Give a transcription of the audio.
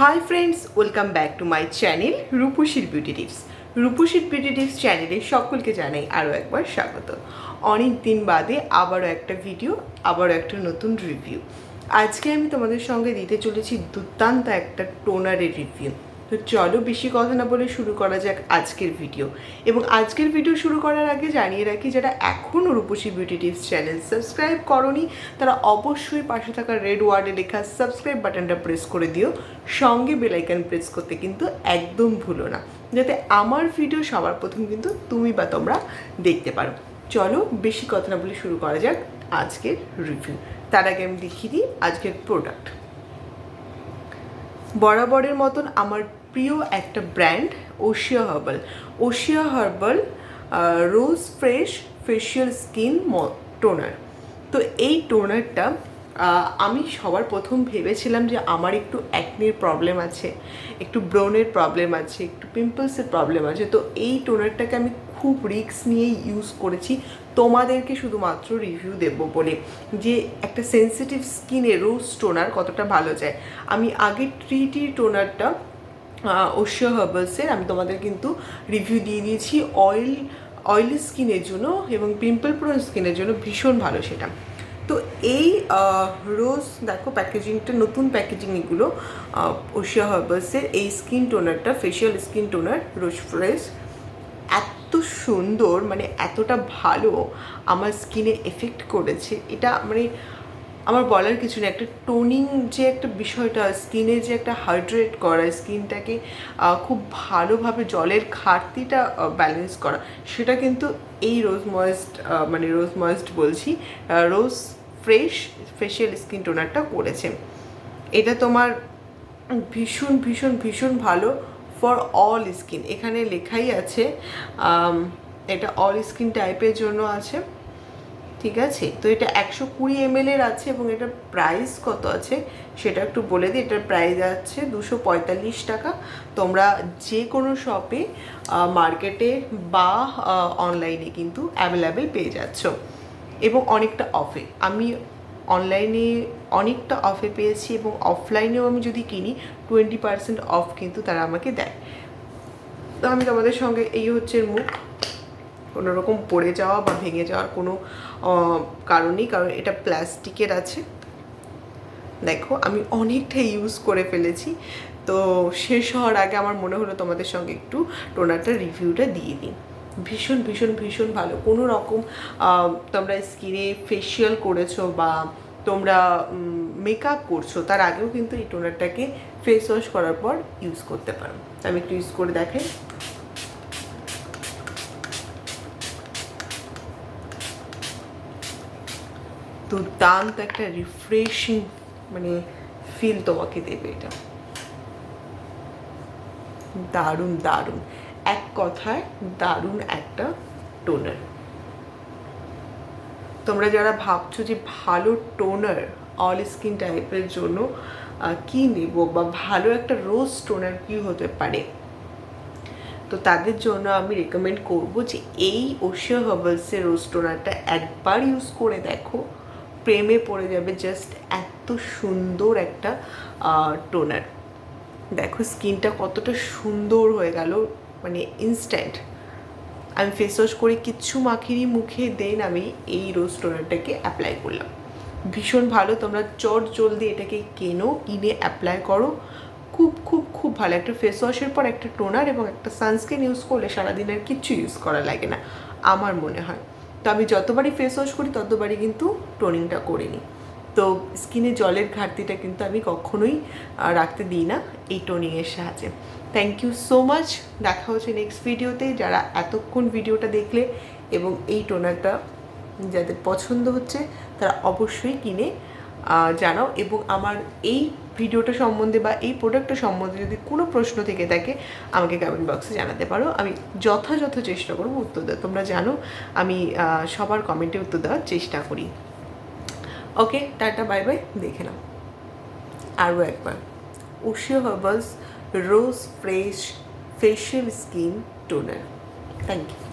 Hi friends welcome back to my channel রূপসীর beauty tips রূপসীর beauty tips চ্যানেলে সকলকে জানাই আরও একবার স্বাগত। অনেক দিন বাদে আবারও একটা ভিডিও আবারও একটা নতুন রিভিউ আজকে আমি তোমাদের সঙ্গে দিতে চলেছি দুর্দান্ত একটা টোনারের রিভিউ তো চলো বেশি কথা না বলে শুরু করা যাক আজকের ভিডিও। এবং আজকের ভিডিও শুরু করার আগে জানিয়ে রাখি, যারা এখনও Rupasi beauty tips channel subscribe করনি, তারা অবশ্যই পাশে থাকা রেড ওয়ার্ডে লেখা সাবস্ক্রাইব বাটনটা প্রেস করে দিও। সঙ্গে বেলাইকান প্রেস করতে কিন্তু একদম ভুলো না, যাতে আমার ভিডিও সবার প্রথম কিন্তু তুমি বা তোমরা দেখতে পারো। চলো বেশি কথা না বলে শুরু করা যাক আজকের রিভিউ তার আগে আমি দেখিয়ে দিই আজকের প্রোডাক্ট বরাবরের মতন আমার প্রিয় একটা brand Oshea herbal Oshea herbal rose fresh facial skin toner তো এই টোনারটা আমি সবার প্রথম ভেবেছিলাম যে আমার একটু অ্যাকনির প্রবলেম আছে, একটু ব্রনের প্রবলেম আছে, একটু পিম্পলসের প্রবলেম আছে। তো এই টোনারটাকে আমি খুব রিস্ক নিয়েই ইউজ করেছি। তোমাদেরকে শুধুমাত্র রিভিউ দেবো বলে যে একটা সেন্সিটিভ স্কিনে রোজ টোনার কতটা ভালো যায়। আমি আগে ট্রিটি টোনারটা ওশিয়া হার্বালসের আমি তোমাদের কিন্তু রিভিউ দিয়ে দিয়েছি অয়েল অয়েলি স্কিনের জন্য এবং পিম্পল প্রোন স্কিনের জন্য ভীষণ ভালো সেটা। তো এই রোজ দেখো প্যাকেজিংটা নতুন প্যাকেজিং এগুলো ওশিয়া হার্বালসের এই skin টোনারটা facial skin toner rose fresh এত সুন্দর মানে এতটা ভালো আমার স্কিনে এফেক্ট করেছে। এটা মানে আমার বলার কিছু নেই, একটা টোনিং যে একটা বিষয়টা, স্কিনে যে একটা হাইড্রেট করা, স্কিনটাকে খুব ভালোভাবে জলের ঘাটতিটা ব্যালেন্স করা, সেটা কিন্তু এই রোজ ময়েস্ট মানে রোজ ময়েস্ট বলছি রোজ ফ্রেশ ফেশিয়াল স্কিন টোনারটা করেছে। এটা তোমার ভীষণ ভীষণ ভীষণ ভালো ফর অল স্কিন এখানে লেখাই আছে এটা অল স্কিন টাইপের জন্য আছে। ঠিক আছে? তো এটা একশো কুড়ি এমএলের আছে এবং এটার প্রাইস কত আছে? সেটা একটু বলে দিই। এটার প্রাইস আছে দুশো পঁয়তাল্লিশ টাকা। তোমরা যে কোনো শপে মার্কেটে বা অনলাইনে কিন্তু অ্যাভেলেবেল পেয়ে যাচ্ছ। এবং অনেকটা অফে আমি অনলাইনে অনেকটা অফে পেয়েছি এবং অফলাইনেও আমি যদি কিনি টোয়েন্টি পার্সেন্ট অফ কিন্তু তারা আমাকে দেয়। তো আমি তোমাদের সঙ্গে এই হচ্ছে মুখ। কোনো রকম পড়ে যাওয়া বা ভেঙে যাওয়ার কোনো কারণই কারণ এটা প্লাস্টিকের আছে। দেখো, আমি অনেকটা ইউজ করে ফেলেছি। তো শেষ হওয়ার আগে আমার মনে হলো তোমাদের সঙ্গে একটু টোনারটার রিভিউটা দিয়ে দিই। ভীষণ ভীষণ ভীষণ ভালো। কোনো রকম তোমরা স্কিনে ফেসিয়াল করেছ বা তোমরা মেকআপ করছ, তার আগেও কিন্তু এই টোনারটাকে ফেস ওয়াশ করার পর ইউজ করতে পারো। আমি একটু ইউজ করে দেখাই দুর্দান্ত একটা রিফ্রেশিং মানে ফিল তোমাকে দেবে এটা। দারুণ দারুণ। এক কথায় দারুণ একটা টোনার তোমরা যারা ভাবছ যে ভালো টোনার অল স্কিন টাইপের জন্য কি নেব বা ভালো একটা রোজ টোনার কি হতে পারে? তো তাদের জন্য আমি রেকমেন্ড করব যে এই ওশিয়া হার্বালসের রোজ টোনারটা একবার ইউজ করে দেখো। প্রেমে পড়ে যাবে জাস্ট এত সুন্দর একটা টোনার দেখো স্কিনটা কতটা সুন্দর হয়ে গেল মানে ইনস্ট্যান্ট আমি ফেস ওয়াশ করে কিচ্ছু মাখিরই মুখে দেন আমি এই রোজ টোনারটাকে অ্যাপ্লাই করলাম। ভীষণ ভালো, তোমরা চট জলদি এটাকে কেনো, কিনে অ্যাপ্লাই করো। খুব খুব খুব ভালো, একটা ফেস ওয়াশের পর একটা টোনার এবং একটা সানস্ক্রিন ইউজ করলে সারাদিন আর কিচ্ছু ইউজ করা লাগে না, আমার মনে হয়। তো আমি যতবারই ফেস ওয়াশ করি, ততবারই কিন্তু টোনিংটা করে নিই। তো স্কিনে জলের ঘাটতিটা কিন্তু আমি কখনোই রাখতে দিই না এই টোনিংয়ের সাহায্যে। থ্যাংক ইউ সো মাচ দেখা হচ্ছে নেক্সট ভিডিওতে যারা এতক্ষণ ভিডিওটা দেখলে এবং এই টোনারটা যাদের পছন্দ হচ্ছে, তারা অবশ্যই কিনে জানাও এবং আমার এই ভিডিওটা সম্বন্ধে বা এই প্রোডাক্টটা সম্বন্ধে যদি কোনো প্রশ্ন থেকে থাকে, আমাকে কমেন্ট বক্সে জানাতে পারো। আমি যথাযথ চেষ্টা করব উত্তর দেওয়ার। তোমরা জানো, আমি সবার কমেন্টে উত্তর দেওয়ার চেষ্টা করি। ওকে টাটা বাই বাই দেখে নাও। আরও একবার। Oshea herbals rose fresh facial skin toner thank you